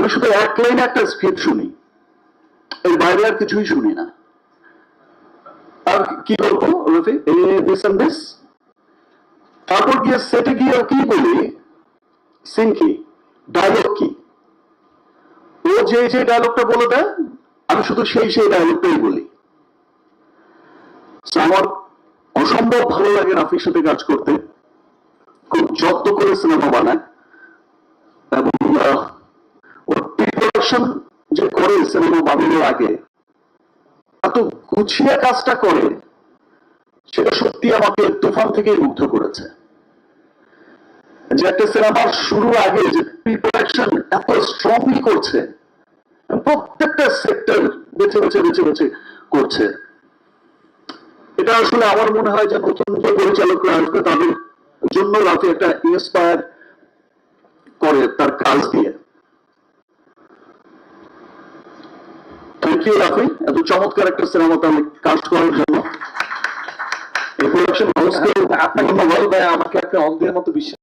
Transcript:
আমি শুধু এক লাইনে একটা স্ক্রিপ্ট শুনি। এর বাইরে আর কিছুই শুনি না। আর কি করব রফি দিস অ্যান্ড দিস তারপর গিয়ে সেটে গিয়ে কি বলি? সিন কি? ডায়লগ কি? ও যে যে ডায়লগটা বলে দেয়, আমি শুধু সেই সেই ডায়লগটাই বলি। আমার অসম্ভব ভালো লাগে রাফির সাথে কাজ করতে। খুব যত্ন করে সিনেমা বানায়। প্রিপারেশন যে করে সিনেমা বানানোর আগে, এত গুছিয়ে কাজটা করে, সেটা সত্যি আমাকে তুফান থেকেই মুগ্ধ করেছে। যে একটা সিনেমার শুরুর আগে যে প্রিপারেশন এত স্ট্রংলি করছে, প্রত্যেকটা সেক্টর বেছে বেছে বেছে বেছে করছে। এটা আসলে আমার মনে হয় যে নতুন যে পরিচালকরা আসবে তাদের জন্য রাফি একটা ইন্সপায়ার করে তার কাজ দিয়ে। থ্যাংক রাখি এত চমৎকার একটা সিনেমাতে আমি কাজ করার জন্য। এই প্রোডাকশন হাউসকে আপনাকে ভাই আমাকে একটা অন্ধের মতো বিশ্বাস